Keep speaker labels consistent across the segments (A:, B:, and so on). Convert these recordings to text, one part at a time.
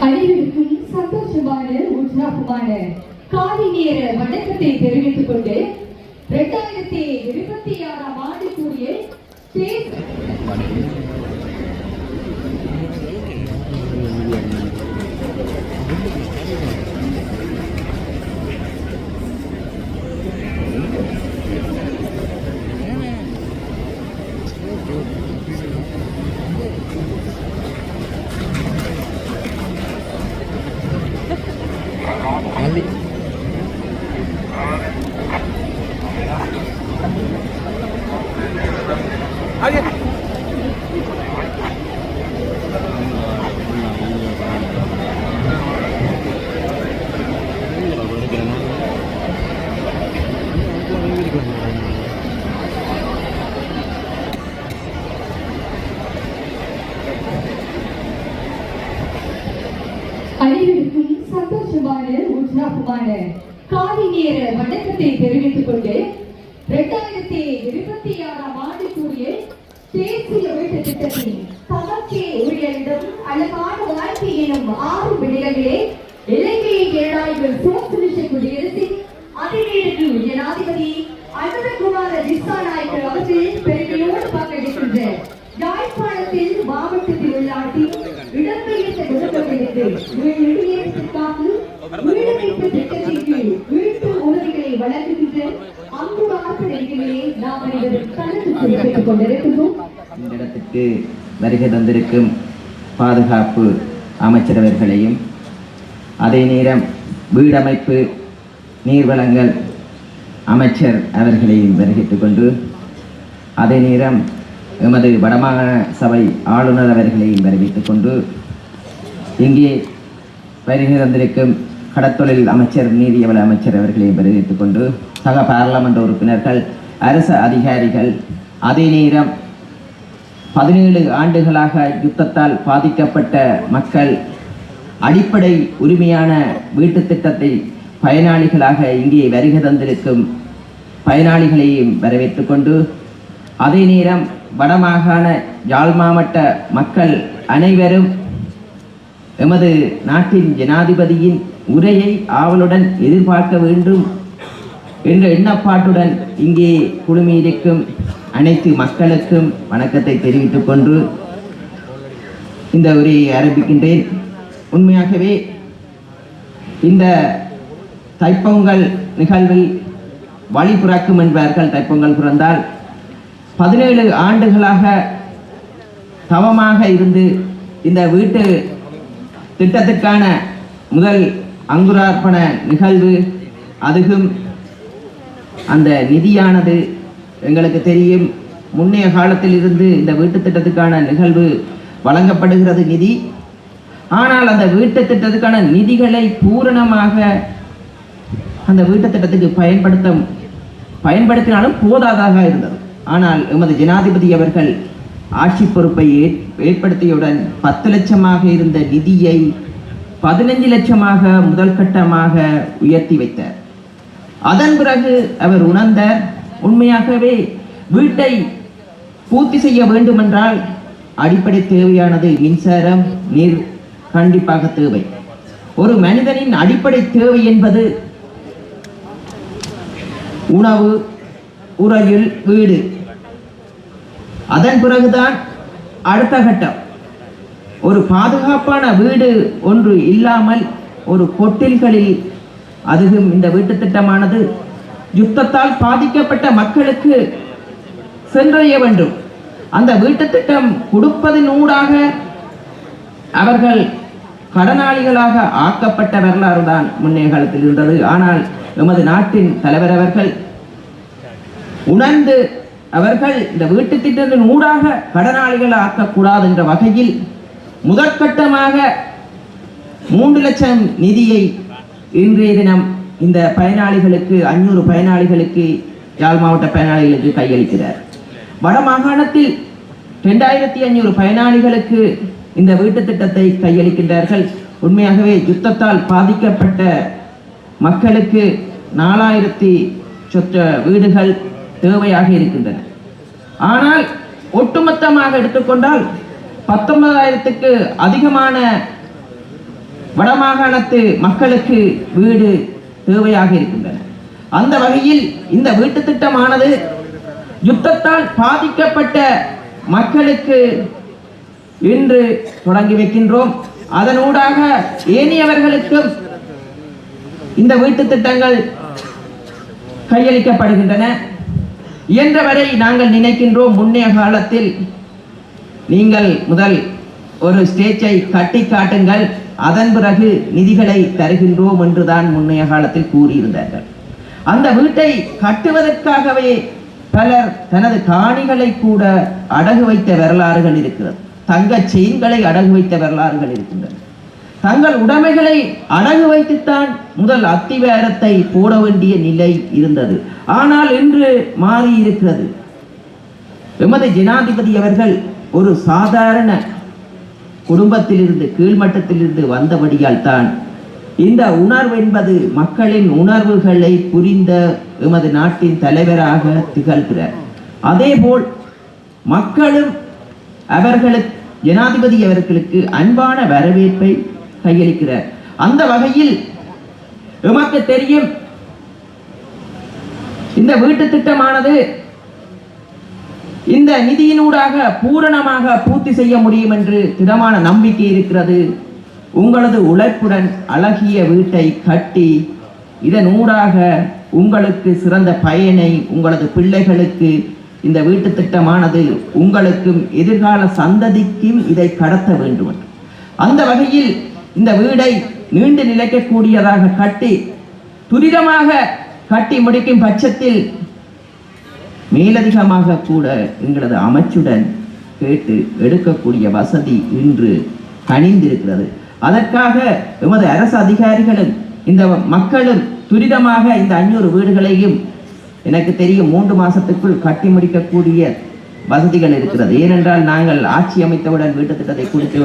A: அனைவருக்கும் சந்தோஷமான உற்சாகமான காலை நேர வணக்கத்தை தெரிவித்துக் கொண்டு இரண்டாயிரத்தி இருபத்தி ஆறாம் ஆண்டுக்குரிய தேர்தல் அனைவருக்கும் சந்தோஷமான உற்சாகமான காலை நேர வணக்கத்தை தெரிவித்துக் கொண்டு இரண்டாயிரத்தி இருபத்தி ஆறாம் ஆண்டுக்குரிய தேசிய வீட்டு திட்டத்தின் தமக்கே ஊழியரிடம் அழகான வாழ்க்கை எனும் ஆறு விடயங்களே இலங்கையை ஏழாய்வு சோசலிச குடியரசின் அதிவேறு ஜனாதிபதி அனுரகுமார திசாநாயக்கர் அவர்கள் பெருமையோடு பங்கெடுக்கின்ற யாழ்ப்பாணத்தில் மாவட்டத்தில் உள்ளாட்டி இடம்பெயர்ந்த குடும்பங்களுக்கு திட்டத்தின் கீழ் வீட்டு வழங்குகின்ற நாம் அனைவரும் கலந்து குறிப்பிட்டுக்
B: இந்த இடத்துக்கு வருகை தந்திருக்கும் பாதுகாப்பு அமைச்சரவர்களையும் அதே நேரம் வீடமைப்பு நீர்வளங்கள் அமைச்சர் அவர்களையும் வருகிட்டு கொண்டு அதே நேரம் எமது வடமாகாண சபை ஆளுநர் அவர்களையும் வரவேற்றுக் கொண்டு இங்கே வருகை தந்திருக்கும் கடத்தொழில் அமைச்சர் நீதியவள அமைச்சர் அவர்களையும் வரவேற்றுக் கொண்டு சக பாராளுமன்ற உறுப்பினர்கள் அரசு அதிகாரிகள் அதே நேரம் பதினேழு ஆண்டுகளாக யுத்தத்தால் பாதிக்கப்பட்ட மக்கள் அடிப்படை உரிமையான வீட்டுத் திட்டத்தை பயனாளிகளாக இங்கே வருகை தந்திருக்கும் பயனாளிகளையும் வரவேற்றுக் கொண்டு அதே நேரம் வடமாகாண யாழ் மாவட்ட மக்கள் அனைவரும் எமது நாட்டின் ஜனாதிபதியின் உரையை ஆவலுடன் எதிர்பார்க்க வேண்டும் என்ற எண்ணப்பாட்டுடன் இங்கே குழுமியிருக்கும் அனைத்து மக்களுக்கும் வணக்கத்தை தெரிவித்துக் கொண்டு இந்த உரையை ஆரம்பிக்கின்றேன். உண்மையாகவே இந்த தைப்பொங்கல் நிகழ்வில் வழி பிறக்கும் என்பார்கள். தைப்பொங்கல் பிறந்தால் பதினேழு ஆண்டுகளாக தவமாக இருந்து இந்த வீட்டு திட்டத்திற்கான முதல் அங்குரார்ப்பண நிகழ்வு அதுவும் அந்த நிதியானது. எங்களுக்கு தெரியும் முன்னைய காலத்தில் இருந்து இந்த வீட்டு திட்டத்துக்கான நிகழ்வு வழங்கப்படுகிறது நிதி. ஆனால் அந்த வீட்டு திட்டத்துக்கான நிதிகளை பூரணமாக அந்த வீட்டு திட்டத்துக்கு பயன்படுத்த பயன்படுத்தினாலும் போதாதாக இருந்தது. ஆனால் எமது ஜனாதிபதி அவர்கள் ஆட்சி பொறுப்பை ஏற்- ஏற்படுத்தியவுடன் பத்து லட்சமாக இருந்த நிதியை பதினஞ்சு லட்சமாக முதல் கட்டமாக உயர்த்தி வைத்தார். அதன் பிறகு அவர் உணர்ந்தார் உண்மையாகவே வீட்டை பூர்த்தி செய்ய வேண்டுமென்றால் அடிப்படை தேவையானது மின்சாரம் நீர் கண்டிப்பாக தேவை. ஒரு மனிதனின் அடிப்படை தேவை என்பது உணவு உறையுள் வீடு. அதன் பிறகுதான் அடுத்த கட்டம். ஒரு பாதுகாப்பான வீடு ஒன்று இல்லாமல் ஒரு கொட்டில்களில் அதுவும் இந்த வீட்டு திட்டமானது யுத்தத்தால் பாதிக்கப்பட்ட மக்களுக்கு சென்றடைய வேண்டும். அந்த வீட்டு திட்டம் கொடுப்பதின் ஊடாக அவர்கள் கடனாளிகளாக ஆக்கப்பட்ட வரலாறு தான் முன்னே காலத்தில் இருந்தது. ஆனால் எமது நாட்டின் தலைவர் அவர்கள் உணர்ந்து அவர்கள் இந்த வீட்டு திட்டத்தின் ஊடாக கடனாளிகள் ஆக்கக்கூடாது என்ற வகையில் முதற்கட்டமாக மூன்று லட்சம் நிதியை இன்றைய தினம் இந்த பயனாளிகளுக்கு அஞ்சூறு பயனாளிகளுக்கு யாழ் மாவட்ட பயனாளிகளுக்கு கையளிக்கிறார். வடமாகாணத்தில் ரெண்டாயிரத்தி ஐநூறு பயனாளிகளுக்கு இந்த வீட்டு திட்டத்தை கையளிக்கின்றார்கள். உண்மையாகவே யுத்தத்தால் பாதிக்கப்பட்ட மக்களுக்கு நாலாயிரத்தி சொற்ற வீடுகள் தேவையாக இருக்கின்றன ஆனால் ஒட்டுமொத்தமாக எடுத்துக்கொண்டால் பத்தொன்பதாயிரத்துக்கு அதிகமான வடமாகாணத்து மக்களுக்கு வீடு தேவையாக இருக்கின்றன. அந்த வகையில் இந்த வீட்டு திட்டமானது யுத்தத்தால் பாதிக்கப்பட்ட மக்களுக்கு இன்று தொடங்கி வைக்கின்றோம். அதனூடாக ஏனையவர்களுக்கும் இந்த வீட்டு திட்டங்கள் கையளிக்கப்படுகின்றன. இயன்றவரை நாங்கள் நினைக்கின்றோம் முன்னைய காலத்தில். நீங்கள் முதல் ஒரு ஸ்டேஜை கட்டி காட்டுங்கள் அதன் பிறகு நிதிகளை தருகின்றோம் என்றுதான் முன்னைய காலத்தில் கூறியிருந்தார்கள். அந்த வீட்டை கட்டுவதற்காகவே பலர் தனது காணிகளை கூட அடகு வைத்த வரலாறுகள் இருக்கிறது. தங்கச் செயின்களை அடகு வைத்த வரலாறுகள் இருக்கின்றன. தங்கள் உடைமைகளை அடகு வைத்துத்தான் முதல் அத்திவேரத்தை போட வேண்டிய நிலை இருந்தது. ஆனால் இன்று மாறி இருக்கிறது. எமது ஜனாதிபதி அவர்கள் ஒரு சாதாரண குடும்பத்திலிருந்து கீழ்மட்டத்திலிருந்து வந்தபடியால் தான் இந்த உணர்வு என்பது மக்களின் உணர்வுகளை புரிந்த எமது நாட்டின் தலைவராக திகழ்கிறார். அதேபோல் மக்களும் அவர்களுக்கு ஜனாதிபதி அவர்களுக்கு அன்பான வரவேற்பை கையளிக்கிறார் அந்த வகையில் எமக்கு தெரியும். இந்த வீட்டு திட்டமானது இந்த நிதியினூடாக பூரணமாக பூர்த்தி செய்ய முடியும் என்று திடமான நம்பிக்கை இருக்கிறது. உங்களது உழைப்புடன் அழகிய வீட்டை கட்டி இதன் ஊடாக உங்களுக்கு சிறந்த பயனை உங்களது பிள்ளைகளுக்கு இந்த வீட்டு திட்டமானது உங்களுக்கும் எதிர்கால சந்ததிக்கும் இதை கடத்த வேண்டும். அந்த வகையில் இந்த வீடை நீண்டு நிலைக்கக்கூடியதாக கட்டி துரிதமாக கட்டி முடிக்கும் பட்சத்தில் மேலதிகமாக கூட எங்களது அமைச்சுடன் கேட்டு எடுக்கக்கூடிய வசதி இன்று கணிந்திருக்கிறது அதற்காக எமது அரசு அதிகாரிகளும் இந்த மக்களும் துரிதமாக இந்த அஞ்சூறு வீடுகளையும் எனக்கு தெரியும் மூன்று மாசத்துக்குள் கட்டி முடிக்கக்கூடிய வசதிகள் இருக்கிறது. ஏனென்றால் நாங்கள் ஆட்சி அமைத்தவுடன் வீட்டு திட்டத்தை கொடுத்து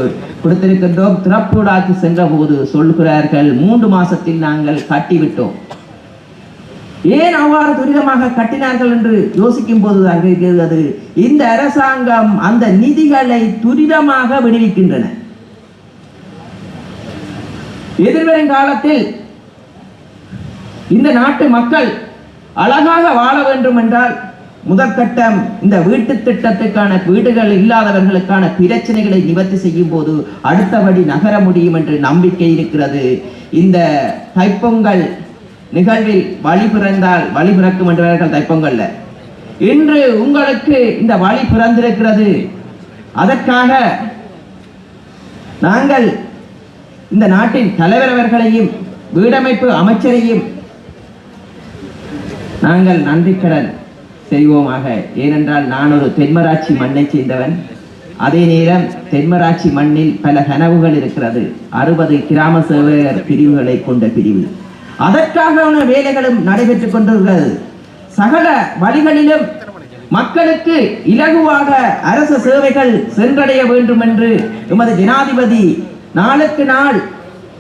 B: கொடுத்திருக்கின்றோம். திறப்பூடாக்கி சென்ற போது சொல்கிறார்கள் மூன்று மாசத்தில் நாங்கள் கட்டிவிட்டோம். ஏன் அவ்வாறு துரிதமாக கட்டினார்கள் என்று யோசிக்கும் போது இருக்கிறது. இந்த அரசாங்கம் அந்த நிதிகளை துரிதமாக விடுவிக்கின்றன. எதிர்வரும் காலத்தில் இந்த நாட்டு மக்கள் அழகாக வாழ வேண்டும் என்றால் முதற்கட்டம் இந்த வீட்டு திட்டத்துக்கான வீடுகள் இல்லாதவர்களுக்கான பிரச்சனைகளை நிவர்த்தி செய்யும் போது அடுத்தபடி நகர முடியும் என்று நம்பிக்கை இருக்கிறது. இந்த தைப்பொங்கல் நிகழ்வில் வழி பிறந்தால் வழி பிறக்கும் என்றவர்கள் தைப்பொங்கல்ல. இன்று உங்களுக்கு இந்த வழி பிறந்திருக்கிறது. அதற்காக நாங்கள் இந்த நாட்டின் தலைவரவர்களையும் வீடமைப்பு அமைச்சரையும் நாங்கள் நன்றி கடன் செய்வோமாக. ஏனென்றால் நான் ஒரு தென்மராட்சி மண்ணை சேர்ந்தவன். அதே நேரம் தென்மராட்சி மண்ணில் பல கனவுகள் இருக்கிறது. அறுபது கிராம சேவகர் பிரிவுகளை கொண்ட பிரிவு. அதற்கான வேலைகளும் நடைபெற்றுக் கொண்டிருக்கிறது. சகல வழிகளிலும் மக்களுக்கு இலகுவாக அரசு சேவைகள் சென்றடைய வேண்டும் என்று எமது ஜனாதிபதி நாளுக்கு நாள்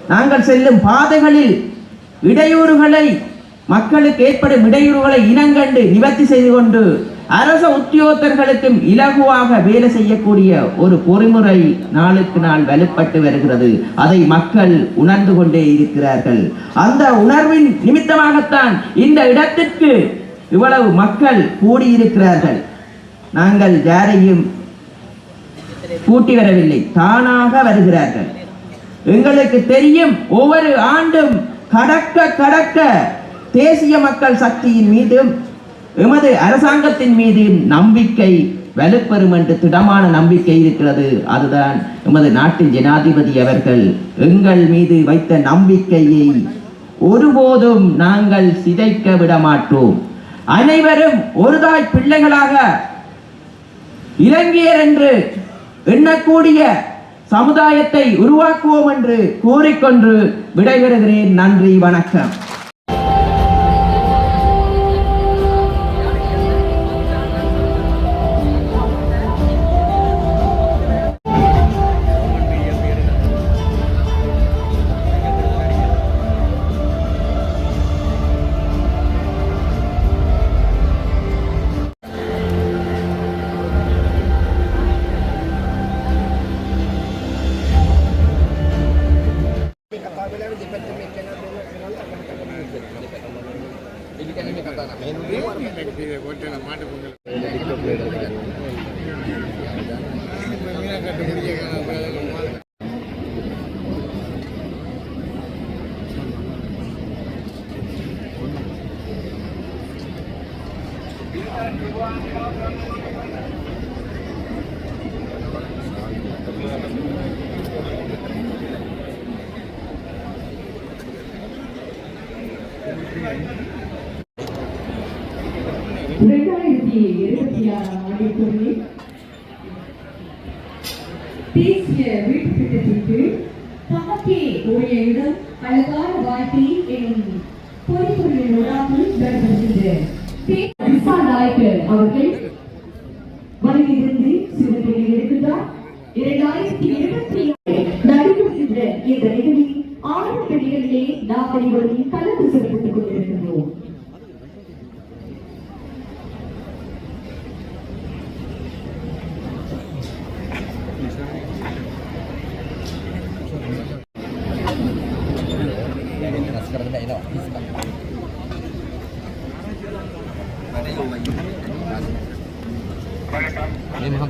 B: நாங்கள் செல்லும் பாதைகளில் இடையூறுகளை மக்களுக்கு ஏற்படும் இடையூறுகளை இனங்கண்டு நிவர்த்தி செய்து கொண்டு அரச உத்தியோகத்தர்களுக்கும் இலகுவாக வேலை செய்யக்கூடிய ஒரு பொறிமுறை நாளுக்கு நாள் வலுப்பட்டு வருகிறது. அதை மக்கள் உணர்ந்து கொண்டே இருக்கிறார்கள். அந்த உணர்வின் நிமித்தமாகத்தான் இந்த இடத்திற்கு இவ்வளவு மக்கள் கூடியிருக்கிறார்கள். நாங்கள் யாரையும் கூட்டி வரவில்லை. தானாக வருகிறார்கள். எங்களுக்கு தெரியும் ஒவ்வொரு ஆண்டும் கடக்க கடக்க தேசிய மக்கள் சக்தியின் மீதும் எமது அரசாங்கத்தின் மீது நம்பிக்கை வலுப்பெறும் என்று திடமான நம்பிக்கை இருக்கிறது. அதுதான் எமது நாட்டின் ஜனாதிபதி அவர்கள் எங்கள் மீது வைத்த நம்பிக்கையை ஒருபோதும் நாங்கள் சிதைக்க விட மாட்டோம். அனைவரும் ஒருதாய் பிள்ளைகளாக இலங்கையர் என்று எண்ணக்கூடிய சமுதாயத்தை உருவாக்குவோம் என்று கூறிக்கொண்டு விடைபெறுகிறேன். நன்றி வணக்கம்.
A: மாட்டுப்பொங்கல் இரண்டாயிரத்தி இருபத்தி ஆறாம் ஆண்டிற்குரிய தேசிய வீட்டு திட்டத்திற்கு தமக்கே உரிய இடம் அழகான வாழ்க்கை எனும் அவர்கள் வருகிறது இரண்டாயிரத்தி இருபத்தி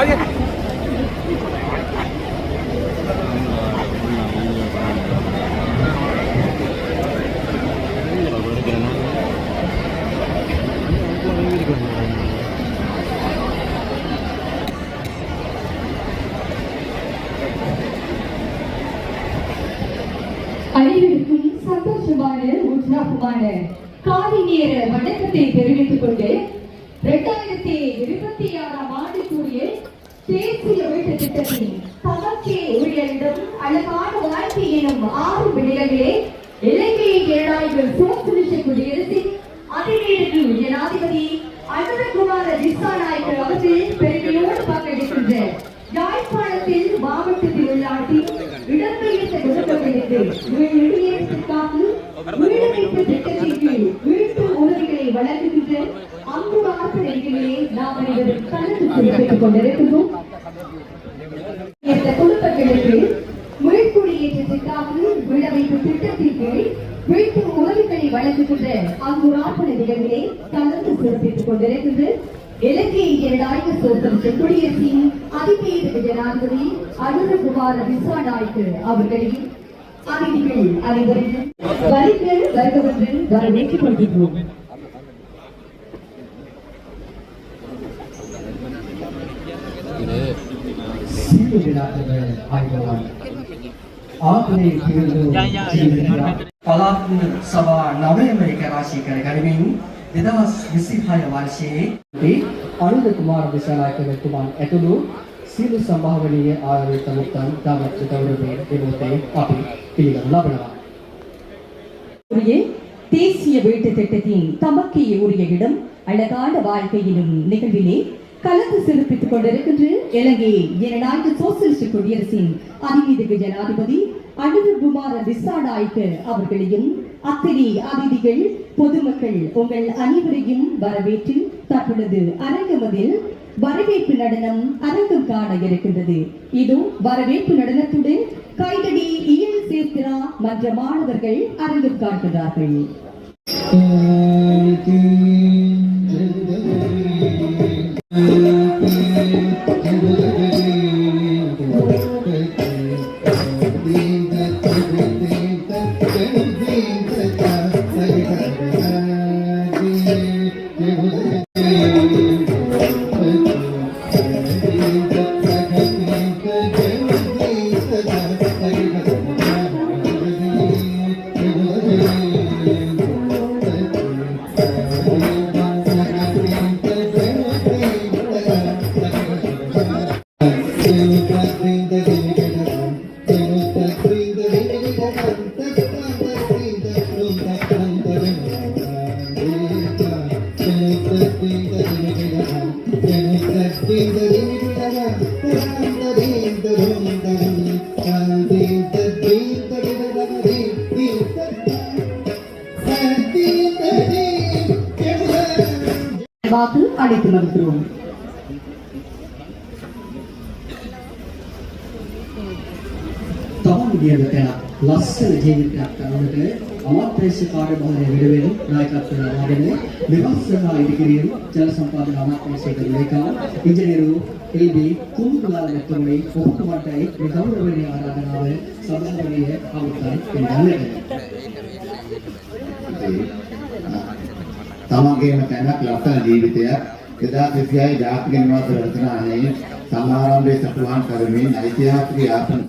A: Okay. தேசிய வீட்டு திட்டத்தின் தமக்கே ஊழியரிடம் அழகான வாழ்க்கை எனும் ஆறு விடயங்களே இலங்கையை இரண்டாயிரம் சோசியலிச குடியரசின் அதிநேரத்தில் ஜனாதிபதி அனுரகுமார திசாநாயக்கர் அவர்கள் பெருமையோடு பங்கெடுக்கின்ற யாழ்ப்பாணத்தில் மாவட்டத்தில் உள்ளாட்சி இடம்பெயர்ந்த குடும்பங்களுக்கு வீடுகளுக்காக வீடமைப்பு திட்டத்தின் வீட்டு உதவிகளை வழங்குகின்ற அங்குடார்த்த நிலையிலே நாம் அனைவரும் கலந்து குறிப்பிட்டுக் கொண்டிருக்கின்றோம். இந்த குடும்பங்களுக்கு மீள்குடியேற்றத்திற்காக வீடமைப்பு திட்டத்தின் கீழ் வீட்டு உதவிகளை வழங்குகின்ற அங்குராப்ப நிலையங்களே கலந்து சிறப்பித்துக் கொண்டிருக்கிறது இலங்கை இரண்டாயிரம் சோதனை குடியரசின் அதிபேத ஜனாதிபதி அனுரகுமார விஸ்வநாயக்கு அவர்களையும் அதிதிகள் அனைவரையும் வருங்கள் வருகவென்று வரவேற்றுக் கொள்கின்றோம்.
C: Sila Dinataba Aigawan ආත්මයේ පිළිඳු පලාත්ම සභා නවයම එක රාශී කර ගනිමින් 2026 වර්ෂයේ අනුද කුමාර දිසානායකතුමන් ඇතුළු සියලු සම්භාවනීය ආයෝජිත මුත්තන් දාමත් ගෞරවයෙන් දෙමෝතේ අපි පිළිගනු ලබනවා.
A: உரிய தேசிய வீட்டு திட்டத்தின் தமக்கே உரிய இடம் அழகான வாழ்க்கையிலும் நிகழ்விலே கலந்து சிறப்பித்துக் கொண்டிருக்கின்ற இலங்கை ஜனநாயக சோசியலிஸ்ட் குடியரசின் அதிமீதுக்கு ஜனாதிபதி அனுரகுமார திசாநாயக்க அவர்களையும் அத்தனை அதிதிகள் பொதுமக்கள் உங்கள் அனைவரையும் வரவேற்று தற்பொழுது அரங்கமதில் வரவேற்பு நடனம் அரங்கம் காண இருக்கின்றது. இது வரவேற்பு நடனத்துடன் கைதடி இயல் சேர்க்கிறா மற்ற மாணவர்கள் அரங்கம் காட்டுகிறார்கள்
D: Thank you.
C: තමන් කියන තැන ලස්සන ජීවිතයක් ගන්නට අමාත්‍යංශ කාර්යභාරය වෙනුවෙන් නායකත්වය ලබාගෙන විමර්ශනා ඉදිකිරීම ජල සම්පාදන අමාත්‍යංශයේ ලේකම් ඉංජිනේරු ඒ.බී. කුමුදුලාල මැතිතුමනි ඔබතුමාටයි මේ ගෞරවනීය ආරාධනාව සභාවලිය අවුත්තරයි පිළිගන්නට.
E: තමන්ගේම තැනක් ලස්සන ජීවිතයක් එදා සිසියයි ජාතික නිවාස රචනාවේ සමාරම්භයේ සටහන් කරමින් ඓතිහාසික ආසන